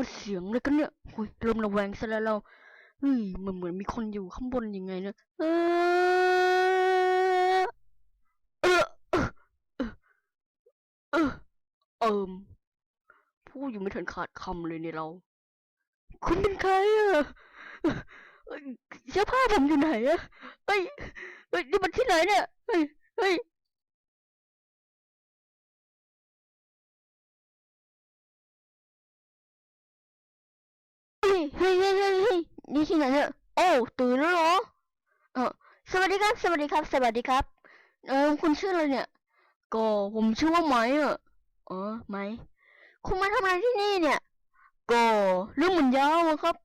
มันเสียงอะไรกันเนี่ยโอ้ยลมระแวงซะแล้วเราเฮ้ยมือนเหมือนมีคนอยู่ข้างบนยังไงเนี่ยเออเออเออเออเอิมพูดอยู่ไม่ทันขาดคำเลยเนี่ยเรา คุณเป็นใครอะเอ้ยเสื้อผ้าผมอยู่ไหนอะเฮ้ยเฮ้ยนี่มันที่ไหนเนี่ย เฮ้ย เฮ้ย ยเฮ้ยเฮ้ยเฮ้ยเฮ้ยนี่ที่ไหนเนี่ยโอ้ตื่นแล้วเหรอเออสวัสดีครับ สวัสดีครับ สวัสดีครับ เออคุณชื่ออะไรเนี่ย ก็ผมชื่อว่าไม้อะอ๋อไม้คุณมาทำอะไรที่นี่เนี่ย ก็เรื่องมันยาวครับ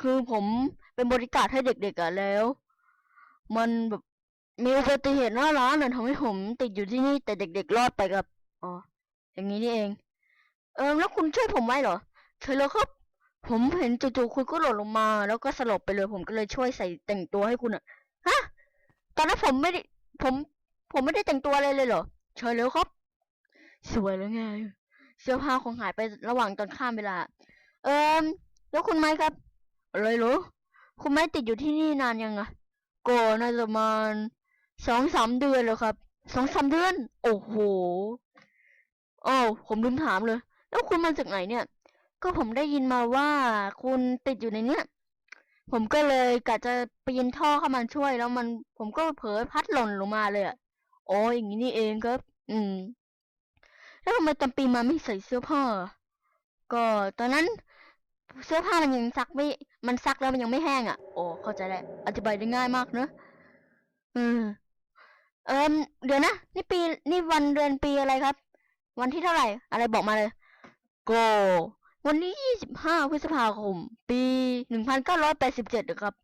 คือผมเป็นบริการให้เด็กๆอะแล้ว มันแบบมีอุบัติเหตุหน้าร้านอะทำให้ผมติดอยู่ที่นี่ แต่เด็กๆรอดไปครับ อ๋อ อย่างนี้นี่เอง เออแล้วคุณช่วยผมไว้เหรอช่วยเลยครับ ผมเห็นจู่ๆคุณก็หล่นลงมา แล้วก็สลบไปเลย ผมก็เลยช่วยใส่แต่งตัวให้คุณอะฮะ ตอนนั้นผมไม่ได้ ผม ผมไม่ได้แต่งตัวอะไรเลยเหรอเชิญแล้วครับ สวยแล้วไง เสื้อผ้าคงหายไประหว่างตอนข้ามเวลา เอิมแล้วคุณไม้ครับ อะไรเหรอคุณไม้ติดอยู่ที่นี่นานยังอะก็น่าจะประมาณสองสามเดือนแล้วครับสองสามเดือน โอ้โหอ้าวผมลืมถามเลย แล้วคุณมาจากไหนเนี่ย ก็ผมได้ยินมาว่าคุณติดอยู่ในเนี้ย ผมก็เลยกะจะปีนท่อเข้ามาช่วยแล้วมัน ผมก็เผลอพัดหล่นลงมาเลยอะอ๋ออย่างนี้นี่เองครับ อืม แล้วทำไมตอนปีมาไม่ใส่เสื้อผ้า ก็ตอนนั้น เสื้อผ้ามันยังซักไม่ มันซักแล้วมันยังไม่แห้งอะ โอ้เข้าใจแล้วอธิบายได้ง่ายมากเนอะอืม เอิมเดี๋ยวนะ นี่ปี นี่วันเดือนปีอะไรครับ วันที่เท่าไหร่ อะไรบอกมาเลยก็ วันนี้ 25 พฤษภาคม ปี 1987นะครับ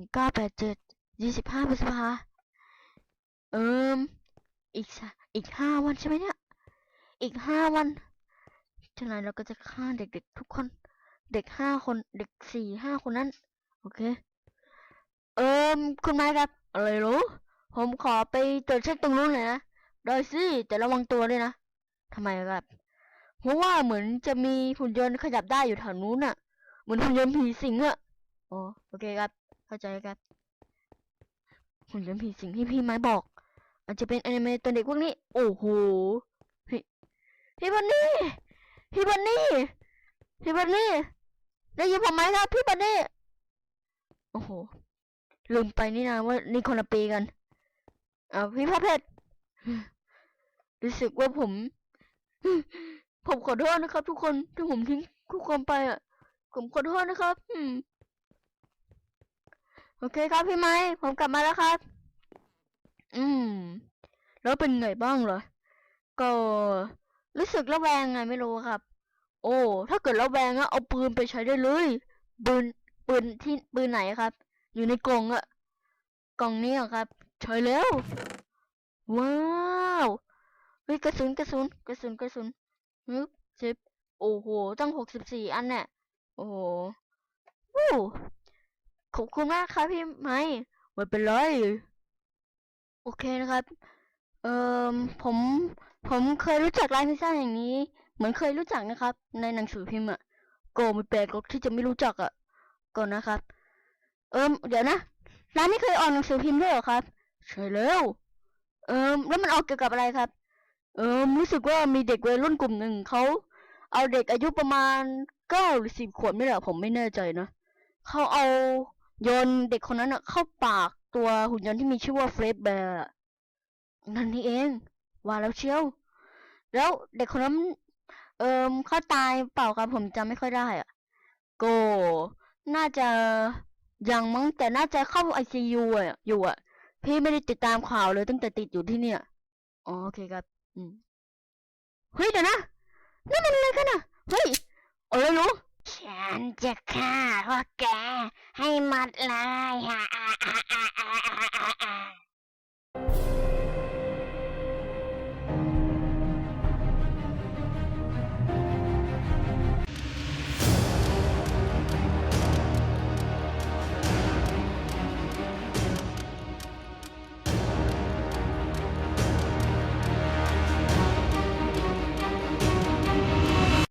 1987 25 พฤษภา เอิมอีกสะอีกห้าวันใช่ไหมเนี่ย อีกห้าวันฉะนั้นเราก็จะฆ่าเด็กๆทุกคน เด็กห้าคน เด็กสี่ห้าคนนั้น โอเค เอิมคุณไม้ครับ อะไรเหรอผมขอไปตรวจเช็คตรงนู้นหน่อยนะ ได้สิ แต่ระวังตัวด้วยนะทำไมครับ เพราะว่าเหมือนจะมีหุ่นยนต์ขยับได้อยู่แถวนู้นน่ะเหมือนหุ่นยนต์ผีสิงอะอ๋อโอเคครับ เข้าใจครับหุ่นยนต์ผีสิงที่พี่ไม้บอก อาจจะเป็นแอนิเมะตัวเด็กพวกนี้ โอ้โหพี่พี่บันนี่พี่บันนี่พี่บันนี่ได้ยินผมไหมครับพี่บันนี่โอ้โหลืมไปนี่นะว่านี่คนละปีกันอ่าพี่พระเพชรรู้สึกว่าผม ผมขอโทษนะครับ ทุกคนที่ผมทิ้งทุกคนไปอะ ผมขอโทษนะครับ อืม โอเคครับพี่ไม้ผมกลับมาแล้วครับ อืม แล้วเป็นไงบ้างเหรอ ก็รู้สึกระแวงไงไม่รู้ครับ โอ้ ถ้าเกิดระแวงอะเอาปืนไปใช้ได้เลยปืนปืนที่ปืนไหนครับ อยู่ในกล่องอะกล่องนี้อะครับ ใช้แล้ว ว้าวเฮ้ยกระสุนกระสุนกระสุนกระสุน ฮึบสิบโอ้โห ตั้งหกสิบสี่อันเนี่ยโอ้โหวู้ขอบคุณมากครับพี่ไม้ไม่เป็นไร โอเคนะครับ เอ่อผม ผมเคยรู้จักร้านพิซซ่าอย่างนี้ เหมือนเคยรู้จักนะครับ ในหนังสือพิมพ์อะก็ไม่แปลกหรอกที่จะไม่รู้จักอะก่อนนะครับ เอิมเดี๋ยวนะ ร้านนี้เคยออกหนังสือพิมพ์ด้วยเหรอครับ ใช่แล้ว เอิมแล้วมันออกเกี่ยวกับอะไรครับ เอิมรู้สึกว่ามีเด็กวัยรุ่นกลุ่มหนึ่งเขาเอาเด็กอายุประมาณเก้าหรือสิบขวบไม่แหละผมไม่แน่ใจนะเขาเอาโยนเด็กคนนั้นอะเข้าปากตัวหุ่นยนต์ที่มีชื่อว่าเฟรดแบร์นั่นนี่เอง ว่าแล้วเชียว แล้วเด็กคนนั้น เอิมเขาตายเปล่าครับผมจำไม่ค่อยได้อะโก น่าจะยังมั้งแต่น่าจะเข้าไอซียูอะอยู่อะพี่ไม่ได้ติดตามข่าวเลยตั้งแต่ติดอยู่ที่เนี่ยอ๋อโอเคครับ เฮ้ยเดี๋ยวนะนั่นมันอะไรกันอะเฮ้ยอะไรรู้ฉันจะฆ่าพวกแกให้หมดเลยฮ่าฮ่าฮ่า